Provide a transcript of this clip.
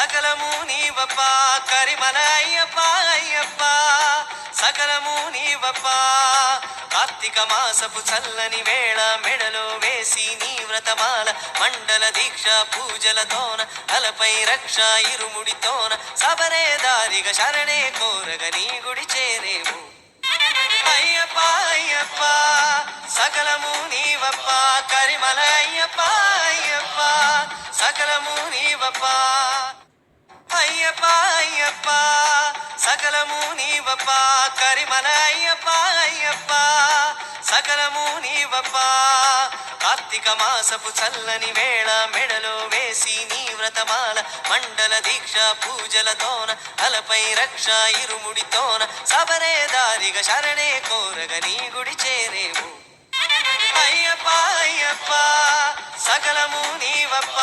సకలము నీవప్ప కరిమల అయ్యప్ప అయ్యప్ప. సకలము నీవప్ప కార్తీక మాసపు చల్లని వేళ మెడలో వేసి నీ వ్రతమాల మండల దీక్ష పూజలతోన తలపై రక్ష ఇరుముడితోన సబరే దారిగా శరణే కోరగ నీ గుడి చేరేము. అయ్యప్ప అయ్యప్ప సకలము నీవప్ప కరిమల అయ్యప్ప అయ్యప్ప. సకలము నీవప్ప. సకలము నీవప్ప కరిమల అయ్యప్ప. అయ్యప్ప సకలము నీవప్ప. కార్తీక మాసపు చల్లని వేళ మెడలో వేసి నీ వ్రతమాల మండల దీక్ష పూజలతోన తలపై రక్ష ఇరుముడితోన సబరే దారిగా శరణే కోరగ నీ గుడి చేరేవు. అయ్యప్ప అయ్యప్ప. సకలము నీవప్ప